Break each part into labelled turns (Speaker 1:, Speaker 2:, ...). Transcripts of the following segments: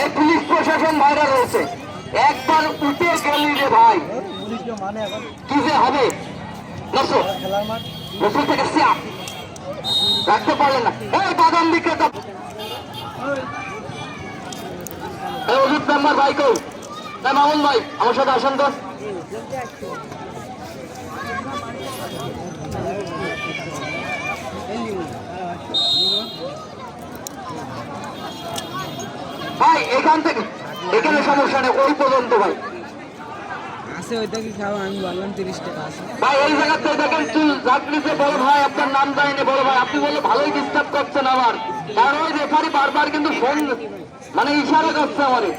Speaker 1: এই পুলিশ প্রশাসন বাইরে রয়েছে একবার উঠে গেলি রে ভাই। কি যে হবে? রাখতে পারলেন না। এই বাদাম বিক্রেতা। ভাই কৌ তাই মামুন ভাই, আমার সাথে আসেন তো ভাই এখান থেকে। এখানে সমস্যা নেই ওই পর্যন্ত ভাই।
Speaker 2: আছে ওইটা কি খাও আমি বললাম তিরিশ টাকা আছে।
Speaker 1: ভাই এই জায়গাতে দেখেন চুল যাত্রীতে বড় ভাই আপনার নাম জানেনি বড় ভাই আপনি বলে ভালোই ডিস্টার্ব করছেন আবার কারণ ওই রেফারি বারবার কিন্তু ফোন মানে ইশারা করছে আমারে।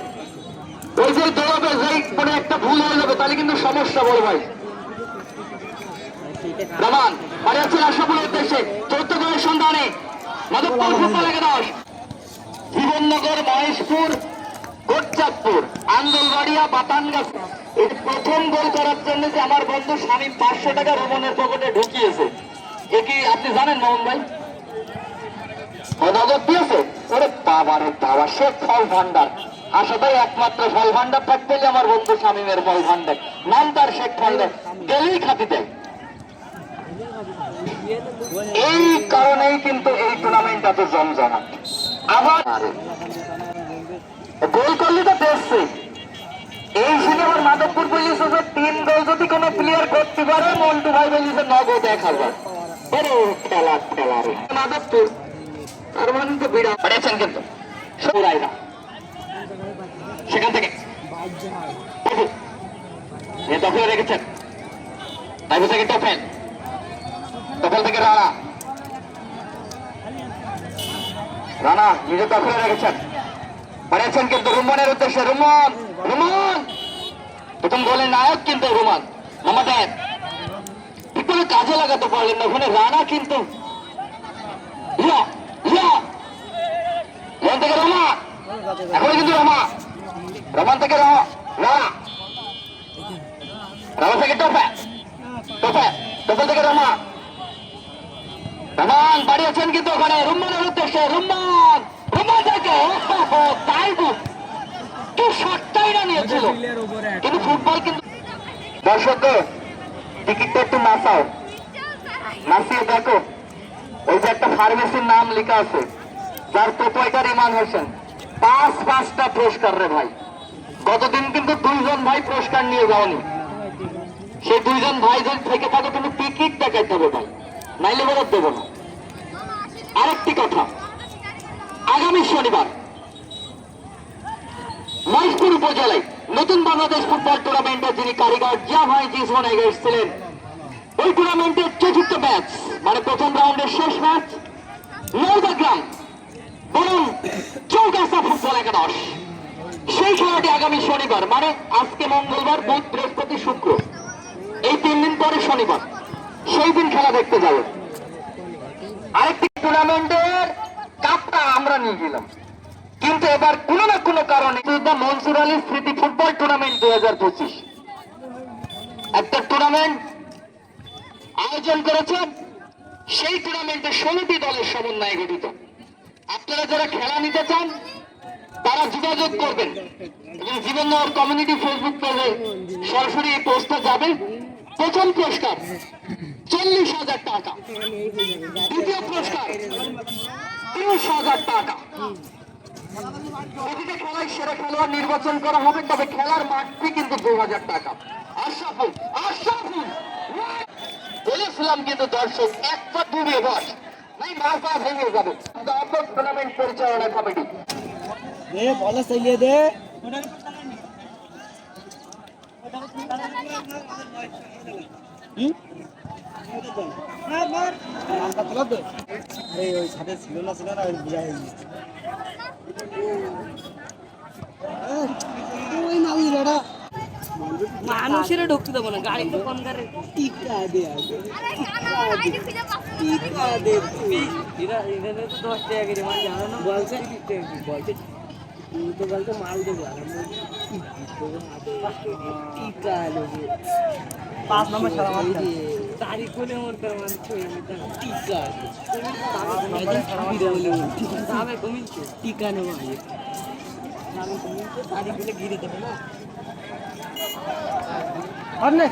Speaker 1: ওই যে দৌড়াবে যেই মানে একটা ভুল হয়ে যাবে তাহলে কিন্তু সমস্যা বড় ভাই। রমান বাড়ি উদ্দেশ্যে চৌদ্দ জনের সন্ধানে। মাধবপুর ফুটবল একাদশ। জীবননগর মহেশপুর আন্দোলবাড়িয়া বাতানগাছ এই প্রথম গোল করার জন্য যে আমার বন্ধু স্বামী পাঁচশো টাকা রমনের পকেটে ঢুকিয়েছে। এ কি আপনি জানেন মোহন ভাই? দিয়েছে? ফল ভান্ডার একমাত্র ফল ভান্ডার থাকতে আমার বন্ধু স্বামীমের ফল ভান্ডার নাম তার শেখ ভান্ডার গেলেই খাতি দেয়। এই কারণেই কিন্তু এই টুর্নামেন্ট এত জমজমাট। আবার গোল করলে তো দেখছি এই সিনেমার মাধবপুর পুলিশ হচ্ছে তিন গোল যদি কোনো প্লেয়ার করতে পারে মন্টু ভাই বলিছে নগদ এক হাজার বড় খেলা খেলা রে। মাধবপুর। তার মানে তো বিরাট। পাঠিয়েছেন কিন্তু। সৌরাই না। সেখান থেকে। দখলে রেখেছেন। বাইরে থেকে টপেন টপেল থেকে রানা। রানা নিজে দখলে রেখেছেন। পাঠিয়েছেন কিন্তু রুমনের উদ্দেশ্যে, রুমন রুমন। প্রথম গোলের নায়ক কিন্তু রুমান, মামাদের। একটু কাজে লাগাতে পারলেন না, ওখানে রানা কিন্তু। রোমান থেকে রমা। এখন কিন্তু রমা। রমান থেকে রমা রানা। রমা থেকে টোপে। টোপে টোপে থেকে রমা। রমান বাড়িয়েছেন কিন্তু ওখানে রুম্মানের উদ্দেশ্যে রুম্মান রুম্মান থেকে শটটাই না নিয়েছিল। কিন্তু ফুটবল কিন্তু দর্শক টিকিটটা একটু নাচাও। নাচিয়ে দেখো। ওই যে একটা ফার্মেসির নাম লেখা আছে। যার প্রোপাইটার ইমান হোসেন। পাঁচ পাঁচটা পুরস্কার রে ভাই। গতদিন কিন্তু দুইজন ভাই পুরস্কার নিয়ে যাওনি সেই দুইজন ভাই যদি থেকে থাকে তুমি টিকিট দেখাইতে হবে ভাই। নাইলে বেরোত দেবো না। আরেকটি কথা। আগামী শনিবার মহেশপুর উপজেলায় নতুন বাংলাদেশ ফুটবল টুর্নামেন্টের যিনি কারিগর জিয়া ভাই জিসমন ওই টুর্নামেন্টের চতুর্থ ম্যাচ মানে প্রথম রাউন্ডের শেষ ম্যাচ নৌদাগ্রাম বরং চৌগাছা ফুটবল একাদশ। সেই খেলাটি আগামী শনিবার মানে আজকে মঙ্গলবার, বুধ, বৃহস্পতি, শুক্র। এই তিন দিন পরে শনিবার। সেই দিন খেলা দেখতে যাবে। আরেকটি টুর্নামেন্টের কাপটা আমরা নিয়ে গেলাম। কিন্তু এবার কোনো না কোনো কারণে মনসুর আলী স্মৃতি ফুটবল টুর্নামেন্ট দুই হাজার পঁচিশ। একটা টুর্নামেন্ট আয়োজন করেছেন সেই টুর্নামেন্টে ষোলোটি দলের সমন্বয়ে গঠিত। আপনারা যারা খেলা নিতে চান, তারা যোগাযোগ করবেন। এবং জীবননগর কমিউনিটি ফেসবুক পেজে সরাসরি এই পোস্টটা যাবে প্রথম পুরস্কার, চল্লিশ হাজার টাকা। দ্বিতীয় পুরস্কার, তিরিশ হাজার টাকা। নির্বাচন করা হবে, তবে খেলার মাঠটি কিন্তু দু হাজার টাকা। আশরাফুল আশরাফুল! বলেছিলাম কিন্তু দর্শক, এক পা ডুবে বস। নাই পা ভেঙে যাবে। টুর্নামেন্ট পরিচালনা কমিটি
Speaker 2: হুম? নামটা তোলা তো? এই ওই সাথে ছিল না ছিল না ওই বুঝাই গেছে ওই নামি লড়া
Speaker 3: মানুষের ঢুকতে দেবো না গাড়ি তো কম করে
Speaker 2: টিকা দে আগে টিকা দে
Speaker 3: এরা এখানে তো দশ টাকা করে মাল জানো না
Speaker 2: বলছে বলছে তুই তো বলছে মাল দেবো টিকা দেবো
Speaker 3: পাঁচ নম্বর সারা দাড়ি কোলে মন করে মানে ছুঁয়ে নিতাম টিকা দামে কমিলছে টিকা নেওয়া দামে কমিলছে দাড়ি কোলে ঘিরে দেবে না?
Speaker 2: সামনে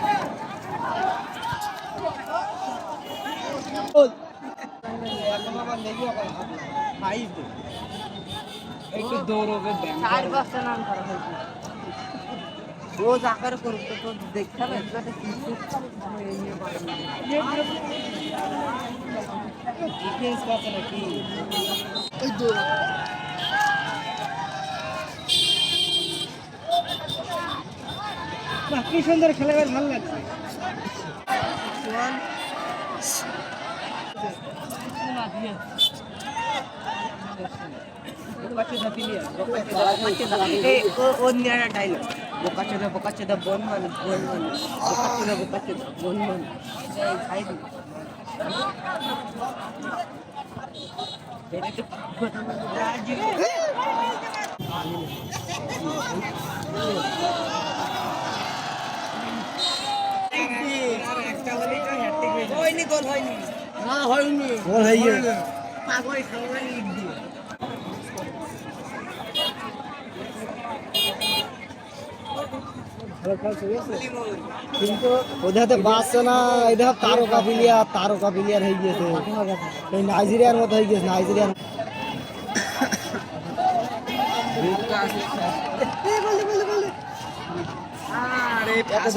Speaker 2: এখন আবার লেগে আবার ফাইভ একটু দৌড়বে
Speaker 3: চার পাঁচটা নাম করা হয়েছে। রোজ আকার করুক তো দেখতে হবে
Speaker 2: নাকি কি সুন্দর খেলে বেশ ভালো লাগছে।
Speaker 3: অন্যান্য ডাইলগ বোকা চোদা বোকা চোদা বন বন বন বন বোকা চোদা বোকা চোদা বন বন খাই দিই হয়নি গোল হয়নি না হয়নি
Speaker 2: গোল। হয়ে
Speaker 3: পাগল খাওয়াই ইট দিয়ে
Speaker 2: ভালো খেলা চলে গেছে কিন্তু ওদের হাতে বাঁচছে না এদের তারকা প্লেয়ার হয়ে গিয়েছে। এই নাইজেরিয়ার মতো হয়ে গেছে নাইজেরিয়ার। এত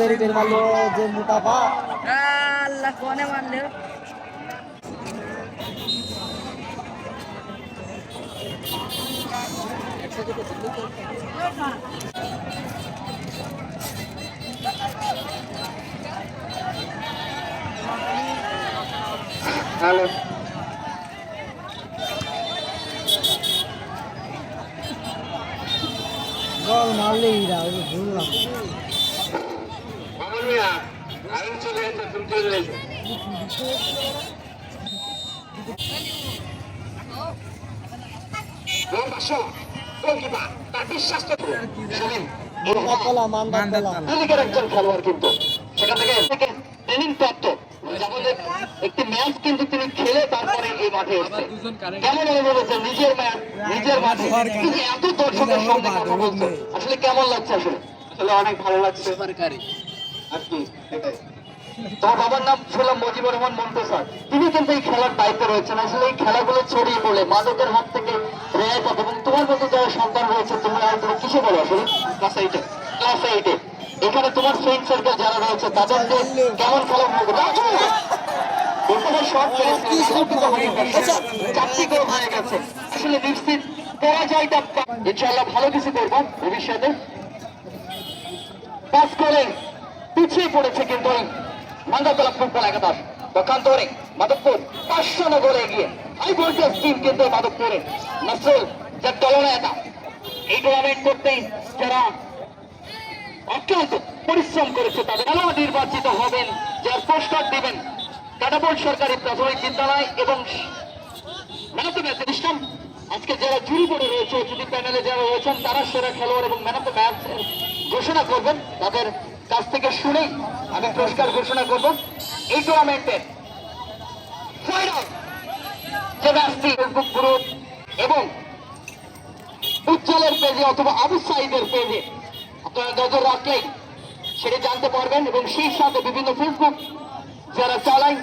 Speaker 1: হ্যালো
Speaker 2: বল মারলে এরা ওই ভুললাম
Speaker 1: মামুন মিয়া আরও চলে এসে তুমি চলে এসো গোল বাসো গোলকিপার তার বিশ্বাস তো সেলিম
Speaker 2: মান্দাতলা মান্দাতলা।
Speaker 1: একজন খেলোয়াড় কিন্তু। সেখান থেকে থেকে ট্রেনিং প্রাপ্ত। একটি ম্যাচ কিন্তু তিনি খেলে তারপরে এই মাঠে এসেছে কেমন অনুভব হচ্ছে নিজের ম্যাচ নিজের মাঠে? কিন্তু এত দর্শকের সঙ্গে কথা বলছো আসলে কেমন লাগছে আসলে? আসলে অনেক ভালো লাগছে। আর কি? সেটাই। তোমার বাবার নাম ছিল মজিবুর রহমান মন্টু স্যার তিনি কিন্তু এই খেলার দায়িত্বে রয়েছেন। আসলে এই খেলাগুলো ছড়িয়ে পড়লে মাদকের হাত থেকে রেহাই পাবে এবং তোমার মতো যারা সন্তান রয়েছে তুমি আর তুমি কিসে বলো আসলে? ক্লাস এইটে ক্লাস এইটে এখানে তোমার ফ্রেন্ড সার্কেল যারা রয়েছে তাদেরকে কেমন খেলা হবে? আসলে নিশ্চিত পরাজয়টা ভালো কিছু করব ভবিষ্যতে। পাস করে পিছিয়ে পড়েছে কিন্তু ওই ফুটবল একাদশ পক্ষান্তরে মাধবপুর পাঁচশো গোলে এগিয়ে হাই ভোল্টেজ টিম কিন্তু মাধবপুরে। নসরুল যার দলনায়তা এই টুর্নামেন্ট করতেই যারা অক্লান্ত পরিশ্রম করেছে, তাদের খেলোয়াড় নির্বাচিত হবেন, যার পোস্টার দিবেন কাটাবোর্ড সরকারি প্রাথমিক বিদ্যালয় এবং man of the match Islam আজকে যারা জুরি বোর্ডে রয়েছে যদি প্যানেলে যারা রয়েছেন, তারা সেরা খেলোয়াড় এবং ম্যান অফ দ্য ম্যাচ ঘোষণা করবেন। তাদের কাছ থেকে শুনেই আমি পুরস্কার ঘোষণা করব। এই টুর্নামেন্টের গ্রুপ এবং উজ্জ্বলের পেজে অথবা আবু সাইদের পেজে আপনারা নজর রাখলেই সেটা জানতে পারবেন এবং সেই সাথে বিভিন্ন ফেসবুক যারা চালায়,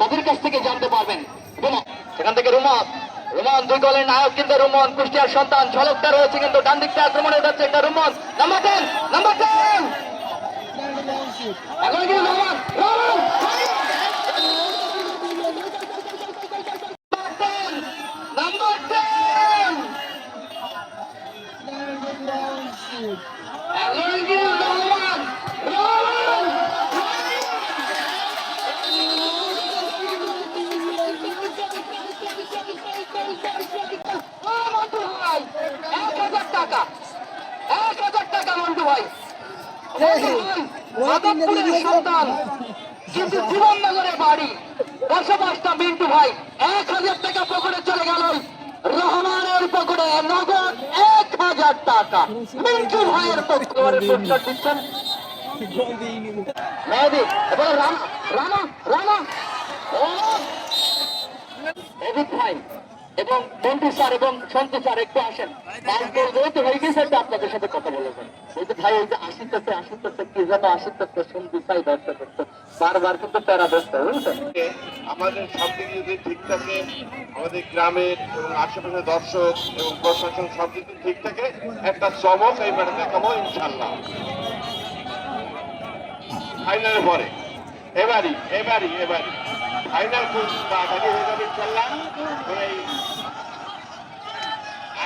Speaker 1: তাদের কাছ থেকে জানতে পারবেন। সেখান থেকে রুমন রুমন দুই দলের নায়ক কিন্তু রুমন, কুষ্টিয়ার সন্তান ঝলকটা রয়েছে কিন্তু ডান দিকটা আক্রমণে যাচ্ছে একটা Ruman. Number ten number ten এখন কিন্তু রুমন নাম্বার টেন সন্তান কিন্তু জীবননগরের বাড়ি, বসবাসটা মিন্টু ভাই, এক হাজার টাকা পকেটে চলে গেল। রহমানের পকেটে নগদ এক হাজার টাকা। মিন্টু ভাইয়ের পুরস্কার দিচ্ছেন। মেহেদি, এবার রানা রানা রানা ও এদিক ভাই এবং মন্টু স্যার এবং সন্তু স্যার, একটু আসেন। যেহেতু হয়ে গেছে তো আপনাদের সাথে কথা বলেছেন ওই যে ভাই যে বারবার বুঝছেন?
Speaker 4: আমাদের সব ঠিক থাকে এবং দর্শক এবং ঠিক থাকে, একটা ইনশাল্লাহ পরে। এবারই এবারই এবারই। ফাইনাল খুব তাড়াতাড়ি হয়ে যাবে এই আজকেই সিদ্ধান্ত নিয়ে দেবো এবং এই ভিতরে final হয়ে যাবে।
Speaker 1: আর জানাই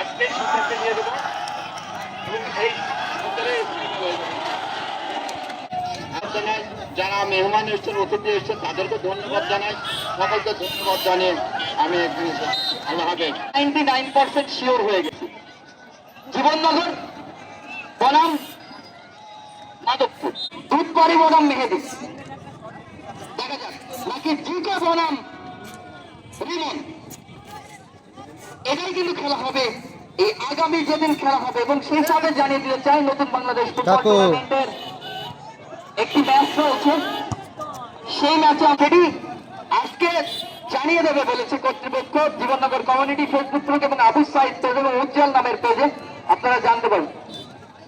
Speaker 1: যারা মেহমান এসেছেন, অতিথি এসেছেন, তাদেরকে ধন্যবাদ জানাই। সকলকে ধন্যবাদ জানিয়ে আমি নাইনটি নাইন পার্সেন্ট শিওর হয়ে গেছি। জীবননগর, বনাম, মাধবপুর। দুধবাড়ি বনাম মেহেদি। নাকি জিকা বনাম রিমন। এটাই কিন্তু খেলা হবে। এই আগামী যেদিন খেলা হবে এবং সেই সাথে জানিয়ে দিতে চাই নতুন বাংলাদেশ ফুটবল টুর্নামেন্টের একটি ম্যাচ রয়েছে। সেই ম্যাচে অলরেডি আজকে জানিয়ে দেবে বলেছে কর্তৃপক্ষ জীবননগর কমিউনিটি ফেসবুক গ্রুপ এবং আবু সাইদ পেজ এবং উজ্জ্বল নামের পেজে। আপনারা জানতে পারেন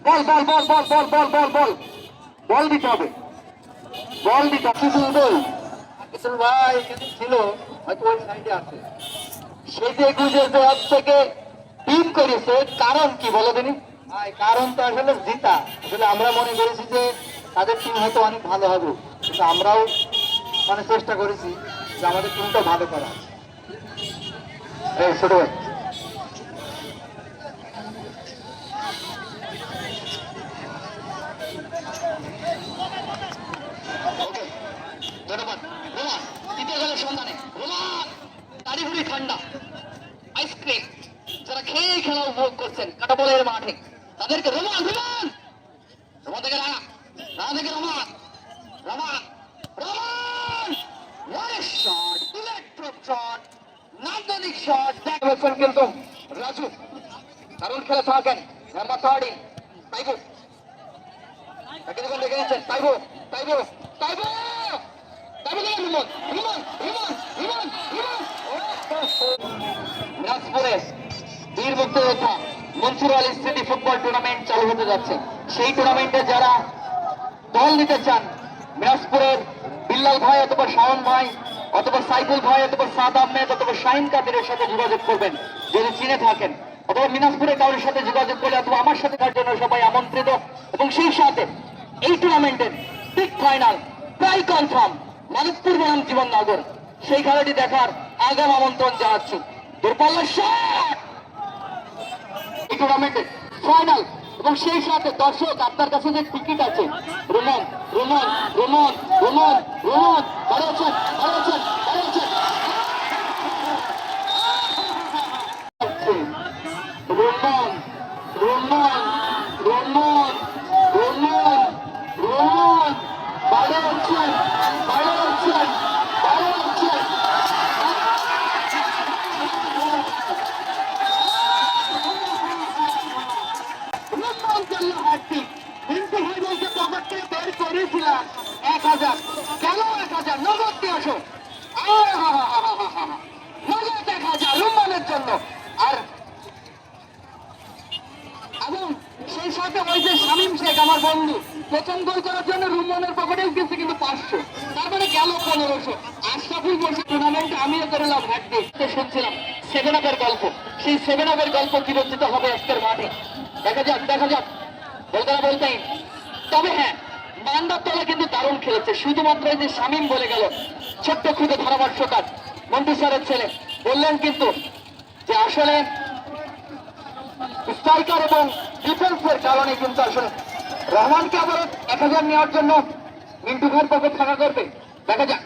Speaker 1: বল বল বল বল বল বল বল বল। বল দিতে হবে। বল দিতে হবে। কিছু বল কিশোর ভাই কিন্তু ছিল হয়তো ওই সাইডে আছে। সেজে গুজে যে থেকে টিম করেছে কারণ কি বলো দিনি কারণ তো আসলে জিতা। আসলে আমরা মনে করেছি যে তাদের টিম হয়তো অনেক ভালো হবে। কিন্তু আমরাও মানে চেষ্টা করেছি যে আমাদের টিমটা ভালো করা এই ছোট ভাই। ধন্যবাদ। রোমান তৃতীয় সন্ধানে। রোমান তাড়িহুড়ি ঠান্ডা। খেয়ে খেলা উপভোগ করছেন কাটাবলের মাঠে। তাদেরকে রোমান রোমান রোমান থেকে রানা শট কিন্তু রাজু খেলে দেখে রিমন রিমন বীর মুক্তিযোদ্ধা মনসুর আলী স্মৃতি ফুটবল টুর্নামেন্ট চালু হতে যাচ্ছে। সেই টুর্নামেন্টে যারা দল নিতে চান, মিরাজপুরের বিল্লাল ভাই অথবা শাওন ভাই, অথবা সাইফুল ভাই, অথবা সাদ আহমেদ, অথবা শাহিন কাদিরের সাথে যোগাযোগ করবেন, যদি চিনে থাকেন। অথবা মিনাজপুরের কারোর সাথে যোগাযোগ করলে অথবা আমার সাথে তার জন্য সবাই আমন্ত্রিত। এবং সেই সাথে এই টুর্নামেন্টের বিগ ফাইনাল প্রায় কনফার্ম মানবপুর বনাম জীবননগর। সেই খেলাটি দেখার আগাম আমন্ত্রণ জানাচ্ছি। দূরপাল্লার শট এই টুর্নামেন্টের ফাইনাল এবং সেই সাথে দর্শক আপনার কাছে যে টিকিট আছে, Roman Roman Roman Roman Roman, ভালো আছেন ভালো আছেন ভালো আছেন Roman Roman Roman Roman Roman ভালো আছেন ভালো আছেন ভালো আছেন কিন্তু হয়ে বলছে পকেট থেকে বের করেছিলাম এক হাজার কেন হাজার নগদ দিয়ে আসো। নগদ এক হাজার টুর্নামেন্টে আমিও করেলাম ঘাটতে শুনছিলাম। সেভেন গল্প। সেই সেভেন গল্প কি হবে আজকের দেখা যাক দেখা যাক। বলতে না বলতেই। তবে হ্যাঁ মান্দার তলা কিন্তু দারুণ খেলেছে। শুধুমাত্র এই যে শামীম বলে গেল, ছোট্ট খুদে ধারাভাষ্যকার মন্টু স্যারের ছেলে বললেন কিন্তু যে আসলে স্ট্রাইকার এবং ডিফেন্সের কারণে কিন্তু আসলে রহমানকে আবার এক হাজার নেওয়ার জন্য মিন্টু ভাইয়ের পকেট থাকা করবে। দেখা যাক।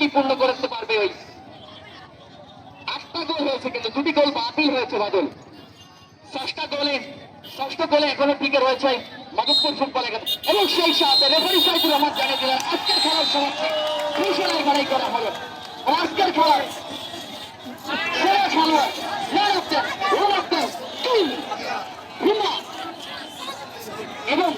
Speaker 1: কি পূর্ণ করতে পারবে ওই আটটা গোল হয়েছে কিন্তু দুটি গোল বাতিল হয়েছে বাদল। গোলে ষষ্ঠ গোলে এখনও টিকে রয়েছে মাধবপুর ফুটবল এবং সেই সাথে রেফারি সাইদুর রহমান জানিয়ে দিলেন, আজকের খেলার সমাপ্তি। করা হলো আজকের খেলার সেরা খেলোয়াড় এবং